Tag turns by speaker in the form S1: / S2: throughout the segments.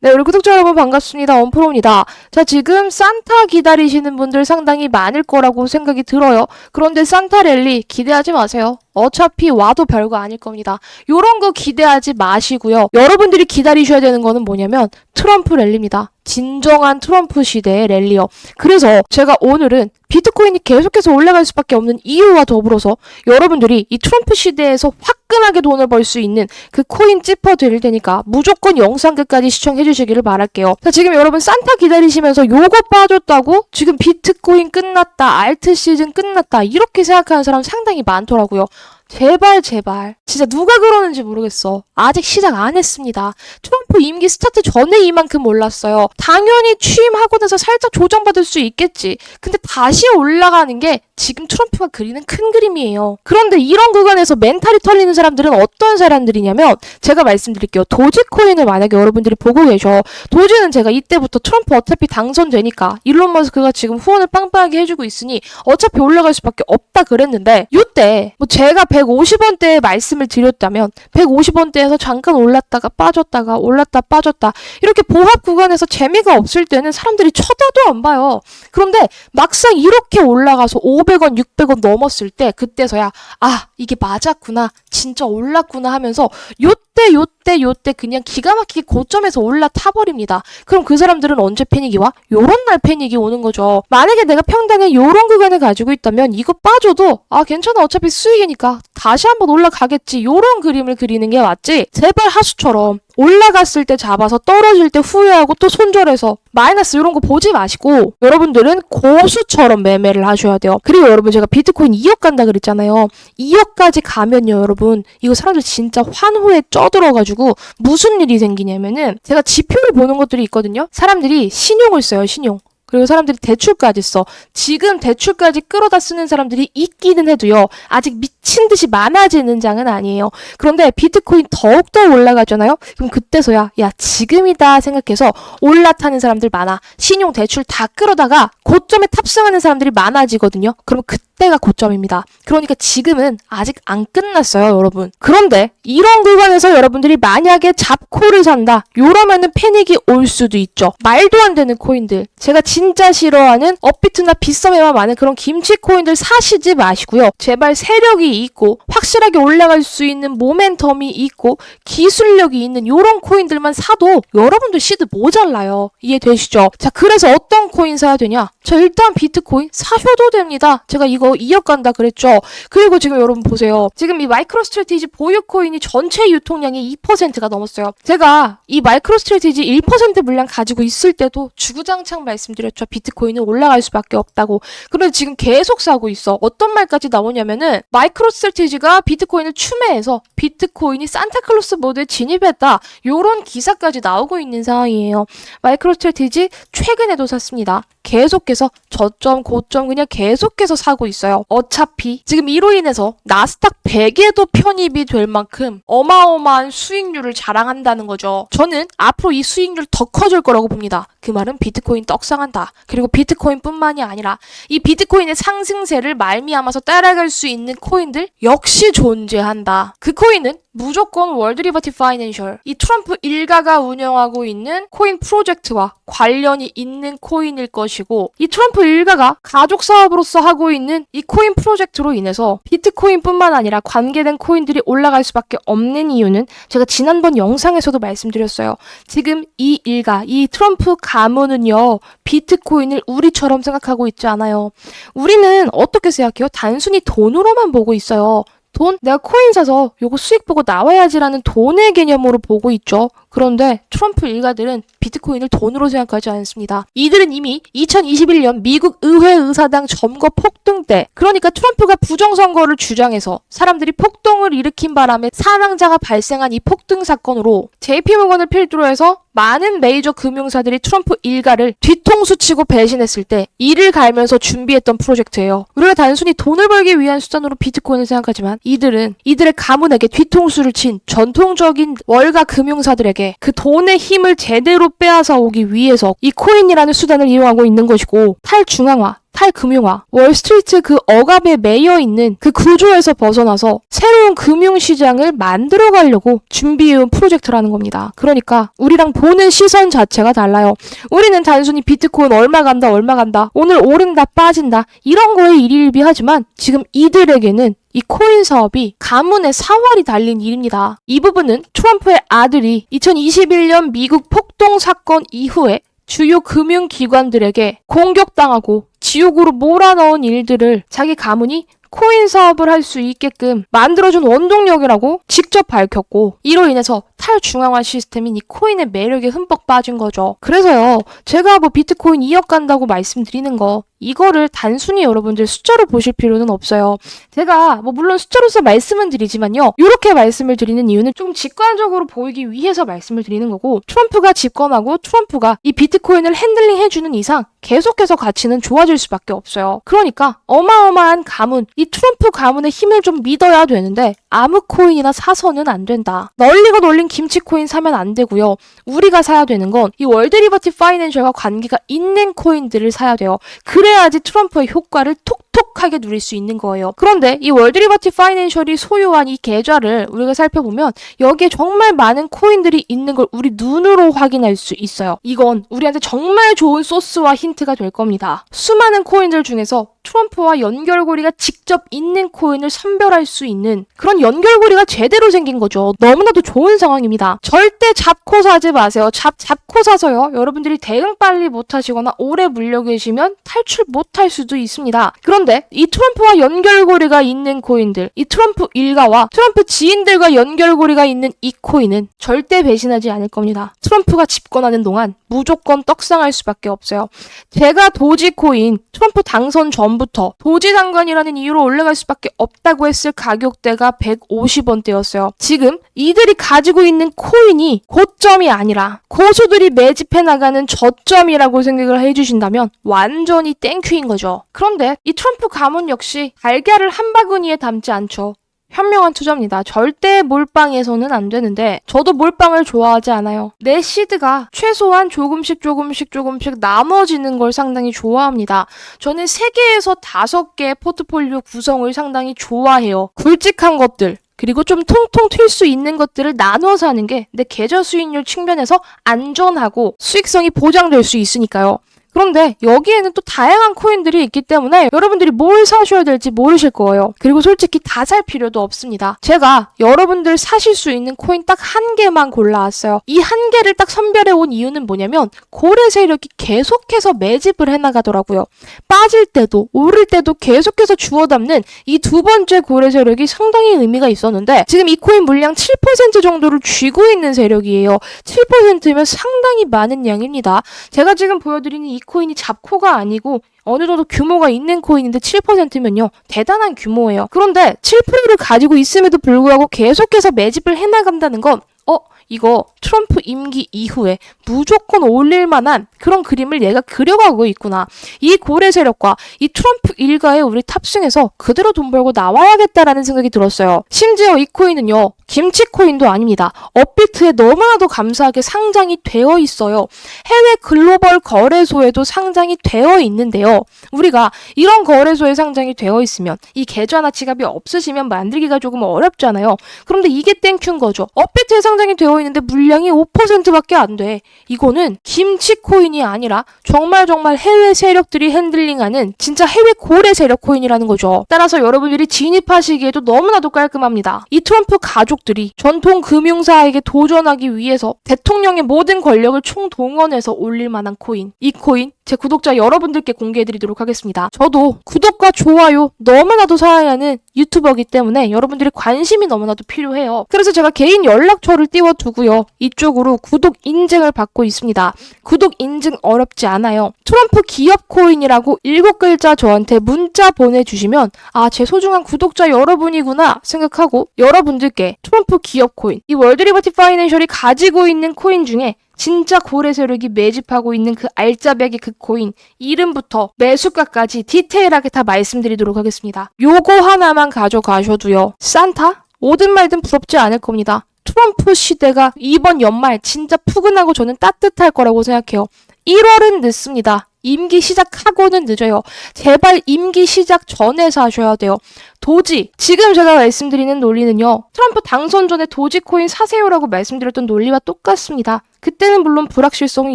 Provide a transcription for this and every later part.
S1: 네, 우리 구독자 여러분 반갑습니다. 원프로입니다. 자, 지금 산타 기다리시는 분들 상당히 많을 거라고 생각이 들어요. 그런데 산타 랠리 기대하지 마세요. 어차피 와도 별거 아닐 겁니다. 요런 거 기대하지 마시고요. 여러분들이 기다리셔야 되는 거는 뭐냐면 트럼프 랠리입니다. 진정한 트럼프 시대의 랠리요. 그래서 제가 오늘은 비트코인이 계속해서 올라갈 수밖에 없는 이유와 더불어서 여러분들이 이 트럼프 시대에서 화끈하게 돈을 벌 수 있는 그 코인 찝어 드릴 테니까 무조건 영상 끝까지 시청해 주시기를 바랄게요. 자, 지금 여러분 산타 기다리시면서 요거 빠졌다고 지금 비트코인 끝났다, 알트 시즌 끝났다 이렇게 생각하는 사람 상당히 많더라고요. 제발 제발. 진짜 누가 그러는지 모르겠어. 아직 시작 안 했습니다. 트럼프 임기 스타트 전에 이만큼 올랐어요. 당연히 취임하고 나서 살짝 조정받을 수 있겠지. 근데 다시 올라가는 게 지금 트럼프가 그리는 큰 그림이에요. 그런데 이런 구간에서 멘탈이 털리는 사람들은 어떤 사람들이냐면 제가 말씀드릴게요. 도지코인을 만약에 여러분들이 보고 계셔. 도지는 제가 이때부터 트럼프 어차피 당선되니까 일론 머스크가 지금 후원을 빵빵하게 해주고 있으니 어차피 올라갈 수밖에 없다 그랬는데 요때 뭐 제가 150원대에 말씀을 드렸다면 150원대에서 잠깐 올랐다가 빠졌다가 올랐다 빠졌다 이렇게 보합 구간에서 재미가 없을 때는 사람들이 쳐다도 안 봐요. 그런데 막상 이렇게 올라가서 500원, 600원 넘었을 때 그때서야 아 이게 맞았구나 진짜 올랐구나 하면서 요때 요때 요때 그냥 기가 막히게 고점에서 올라타 버립니다. 그럼 그 사람들은 언제 패닉이 와? 요런 날 패닉이 오는 거죠. 만약에 내가 평단에 요런 구간을 가지고 있다면 이거 빠져도 아 괜찮아 어차피 수익이니까 다시 한번 올라가겠지 요런 그림을 그리는 게 맞지 제발 하수처럼 올라갔을 때 잡아서 떨어질 때 후회하고 또 손절해서 마이너스 이런 거 보지 마시고 여러분들은 고수처럼 매매를 하셔야 돼요. 그리고 여러분 제가 비트코인 2억 간다 그랬잖아요. 2억까지 가면요 여러분 이거 사람들 진짜 환호에 쪄들어가지고 무슨 일이 생기냐면은 제가 지표를 보는 것들이 있거든요. 사람들이 신용을 써요 신용. 그리고 사람들이 대출까지 써. 지금 대출까지 끌어다 쓰는 사람들이 있기는 해도요. 아직 미친 듯이 많아지는 장은 아니에요. 그런데 비트코인 더욱더 올라가잖아요? 그럼 그때서야, 야, 지금이다 생각해서 올라타는 사람들 많아. 신용 대출 다 끌어다가 고점에 탑승하는 사람들이 많아지거든요. 그럼 그때가 고점입니다. 그러니까 지금은 아직 안 끝났어요, 여러분. 그런데 이런 구간에서 여러분들이 만약에 잡코를 산다. 요러면은 패닉이 올 수도 있죠. 말도 안 되는 코인들. 제가 진짜 싫어하는 업비트나 빗썸에만 많은 그런 김치 코인들 사시지 마시고요. 제발 세력이 있고 확실하게 올라갈 수 있는 모멘텀이 있고 기술력이 있는 요런 코인들만 사도 여러분들 시드 모자라요. 이해되시죠? 자, 그래서 어떤 코인 사야 되냐? 자, 일단 비트코인 사셔도 됩니다. 제가 이거 2억 간다 그랬죠. 그리고 지금 여러분 보세요. 지금 이 마이크로 스트레티지 보유 코인이 전체 유통량이 2%가 넘었어요. 제가 이 마이크로 스트레티지 1% 물량 가지고 있을 때도 주구장창 말씀드렸죠. 비트코인은 올라갈 수밖에 없다고. 그런데 지금 계속 사고 있어. 어떤 말까지 나오냐면은 마이크로 스트레티지가 비트코인을 추매해서 비트코인이 산타클로스 모드에 진입했다. 요런 기사까지 나오고 있는 상황이에요. 마이크로 스트레티지 최근에도 샀습니다. 계속해서 저점 고점 그냥 계속해서 사고 있어요. 어차피 지금 이로 인해서 나스닥 100에도 편입이 될 만큼 어마어마한 수익률을 자랑한다는 거죠. 저는 앞으로 이 수익률 더 커질 거라고 봅니다. 그 말은 비트코인 떡상한다. 그리고 비트코인뿐만이 아니라 이 비트코인의 상승세를 말미암아서 따라갈 수 있는 코인들 역시 존재한다. 그 코인은 무조건 월드 리버티 파이낸셜 이 트럼프 일가가 운영하고 있는 코인 프로젝트와 관련이 있는 코인일 것이고 이 트럼프 일가가 가족 사업으로서 하고 있는 이 코인 프로젝트로 인해서 비트코인뿐만 아니라 관계된 코인들이 올라갈 수밖에 없는 이유는 제가 지난번 영상에서도 말씀드렸어요. 지금 이 일가 이 트럼프 가문은요 비트코인을 우리처럼 생각하고 있지 않아요. 우리는 어떻게 생각해요? 단순히 돈으로만 보고 있어요. 돈? 내가 코인 사서 요거 수익 보고 나와야지라는 돈의 개념으로 보고 있죠. 그런데 트럼프 일가들은 비트코인을 돈으로 생각하지 않습니다. 이들은 이미 2021년 미국 의회 의사당 점거 폭등 때, 그러니까 트럼프가 부정선거를 주장해서 사람들이 폭동을 일으킨 바람에 사망자가 발생한 이 폭등 사건으로 JP모건을 필두로 해서 많은 메이저 금융사들이 트럼프 일가를 뒤통수 치고 배신했을 때 이를 갈면서 준비했던 프로젝트예요. 우리가 단순히 돈을 벌기 위한 수단으로 비트코인을 생각하지만 이들은 이들의 가문에게 뒤통수를 친 전통적인 월가 금융사들에게 그 돈의 힘을 제대로 빼앗아 오기 위해서 이 코인이라는 수단을 이용하고 있는 것이고 탈중앙화 탈금융화, 월스트리트 그 억압에 매여 있는 그 구조에서 벗어나서 새로운 금융시장을 만들어 가려고 준비해온 프로젝트라는 겁니다. 그러니까 우리랑 보는 시선 자체가 달라요. 우리는 단순히 비트코인 얼마 간다, 얼마 간다, 오늘 오른다, 빠진다, 이런 거에 일일비하지만 지금 이들에게는 이 코인 사업이 가문의 사활이 달린 일입니다. 이 부분은 트럼프의 아들이 2021년 미국 폭동 사건 이후에 주요 금융기관들에게 공격당하고 지옥으로 몰아넣은 일들을 자기 가문이 코인 사업을 할 수 있게끔 만들어준 원동력이라고 직접 밝혔고 이로 인해서 탈중앙화 시스템인 이 코인의 매력에 흠뻑 빠진 거죠. 그래서요, 제가 뭐 비트코인 2억 간다고 말씀드리는 거 이거를 단순히 여러분들 숫자로 보실 필요는 없어요. 제가 뭐 물론 숫자로서 말씀은 드리지만요. 이렇게 말씀을 드리는 이유는 좀 직관적으로 보이기 위해서 말씀을 드리는 거고 트럼프가 집권하고 트럼프가 이 비트코인을 핸들링 해주는 이상 계속해서 가치는 좋아질 수밖에 없어요. 그러니까 어마어마한 가문, 이 트럼프 가문의 힘을 좀 믿어야 되는데 아무 코인이나 사서는 안 된다. 널리고 널린 김치 코인 사면 안 되고요. 우리가 사야 되는 건 이 월드 리버티 파이낸셜과 관계가 있는 코인들을 사야 돼요. 그래야지 트럼프의 효과를 톡 톡하게 누릴 수 있는 거예요. 그런데 이 월드 리버티 파이낸셜이 소유한 이 계좌를 우리가 살펴보면 여기에 정말 많은 코인들이 있는 걸 우리 눈으로 확인할 수 있어요. 이건 우리한테 정말 좋은 소스와 힌트가 될 겁니다. 수많은 코인들 중에서 트럼프와 연결고리가 직접 있는 코인을 선별할 수 있는 그런 연결고리가 제대로 생긴 거죠. 너무나도 좋은 상황입니다. 절대 잡고 사지 마세요. 잡, 잡고 사서요. 여러분들이 대응 빨리 못 하시거나 오래 물려 계시면 탈출 못 할 수도 있습니다. 그런데 이 트럼프와 연결고리가 있는 코인들, 이 트럼프 일가와 트럼프 지인들과 연결고리가 있는 이 코인은 절대 배신하지 않을 겁니다. 트럼프가 집권하는 동안 무조건 떡상할 수밖에 없어요. 제가 도지코인 트럼프 당선 전부터 도지 장관이라는 이유로 올라갈 수밖에 없다고 했을 가격대가 150원대였어요. 지금 이들이 가지고 있는 코인이 고점이 아니라 고수들이 매집해 나가는 저점이라고 생각을 해주신다면 완전히 땡큐인 거죠. 그런데 이 트럼프 가문 역시 달걀을 한 바구니에 담지 않죠. 현명한 투자입니다. 절대 몰빵해서는 안 되는데 저도 몰빵을 좋아하지 않아요. 내 시드가 최소한 조금씩 조금씩 조금씩 나눠지는 걸 상당히 좋아합니다. 저는 3개에서 5개의 포트폴리오 구성을 상당히 좋아해요. 굵직한 것들 그리고 좀 통통 튈 수 있는 것들을 나눠서 하는 게 내 계좌 수익률 측면에서 안전하고 수익성이 보장될 수 있으니까요. 그런데 여기에는 또 다양한 코인들이 있기 때문에 여러분들이 뭘 사셔야 될지 모르실 거예요. 그리고 솔직히 다 살 필요도 없습니다. 제가 여러분들 사실 수 있는 코인 딱 한 개만 골라왔어요. 이 한 개를 딱 선별해 온 이유는 뭐냐면 고래 세력이 계속해서 매집을 해나가더라고요. 빠질 때도 오를 때도 계속해서 주워 담는 이 두 번째 고래 세력이 상당히 의미가 있었는데 지금 이 코인 물량 7% 정도를 쥐고 있는 세력이에요. 7%면 상당히 많은 양입니다. 제가 지금 보여드리는 이 코인이 잡코가 아니고 어느 정도 규모가 있는 코인인데 7%면요. 대단한 규모예요. 그런데 7%를 가지고 있음에도 불구하고 계속해서 매집을 해나간다는 건 어? 이거 트럼프 임기 이후에 무조건 올릴 만한 그런 그림을 얘가 그려가고 있구나. 이 고래 세력과 이 트럼프 일가에 우리 탑승해서 그대로 돈 벌고 나와야겠다라는 생각이 들었어요. 심지어 이 코인은요. 김치 코인도 아닙니다. 업비트에 너무나도 감사하게 상장이 되어 있어요. 해외 글로벌 거래소에도 상장이 되어 있는데요. 우리가 이런 거래소에 상장이 되어 있으면 이 계좌나 지갑이 없으시면 만들기가 조금 어렵잖아요. 그런데 이게 땡큐인 거죠. 업비트에 상장이 되어 있는데 물량이 5%밖에 안 돼. 이거는 김치 코인이 아니라 정말 정말 해외 세력들이 핸들링하는 진짜 해외 고래 세력 코인이라는 거죠. 따라서 여러분들이 진입하시기에도 너무나도 깔끔합니다. 이 트럼프 가족 들이 전통 금융사에게 도전하기 위해서 대통령의 모든 권력을 총동원해서 올릴 만한 코인. 이 코인 제 구독자 여러분들께 공개해드리도록 하겠습니다. 저도 구독과 좋아요 너무나도 사야 하는 유튜버이기 때문에 여러분들의 관심이 너무나도 필요해요. 그래서 제가 개인 연락처를 띄워두고요. 이쪽으로 구독 인증을 받고 있습니다. 구독 인증 어렵지 않아요. 트럼프 기업 코인이라고 일곱 글자 저한테 문자 보내주시면 아, 제 소중한 구독자 여러분이구나 생각하고 여러분들께 트럼프 기업 코인, 이 월드 리버티 파이낸셜이 가지고 있는 코인 중에 진짜 고래 세력이 매집하고 있는 그 알짜배기 그 코인 이름부터 매수가까지 디테일하게 다 말씀드리도록 하겠습니다. 요거 하나만 가져가셔도요. 산타? 오든 말든 부럽지 않을 겁니다. 트럼프 시대가 이번 연말 진짜 푸근하고 저는 따뜻할 거라고 생각해요. 1월은 늦습니다. 임기 시작하고는 늦어요. 제발 임기 시작 전에 사셔야 돼요. 도지. 지금 제가 말씀드리는 논리는요. 트럼프 당선 전에 도지코인 사세요라고 말씀드렸던 논리와 똑같습니다. 그때는 물론 불확실성이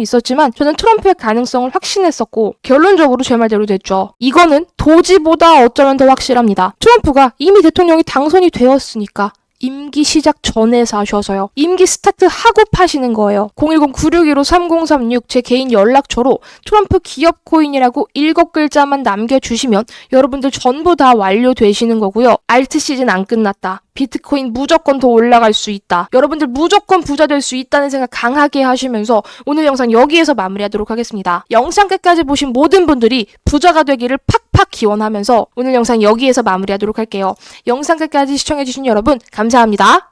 S1: 있었지만 저는 트럼프의 가능성을 확신했었고 결론적으로 제 말대로 됐죠. 이거는 도지보다 어쩌면 더 확실합니다. 트럼프가 이미 대통령이 당선이 되었으니까 임기 시작 전에 사셔서요. 임기 스타트 하고 파시는 거예요. 010-961-3036 제 개인 연락처로 트럼프 기업 코인이라고 일곱 글자만 남겨주시면 여러분들 전부 다 완료되시는 거고요. 알트 시즌 안 끝났다. 비트코인 무조건 더 올라갈 수 있다. 여러분들 무조건 부자 될 수 있다는 생각 강하게 하시면서 오늘 영상 여기에서 마무리하도록 하겠습니다. 영상 끝까지 보신 모든 분들이 부자가 되기를 팍 팍 기원하면서 오늘 영상 여기에서 마무리하도록 할게요. 영상 끝까지 시청해주신 여러분 감사합니다.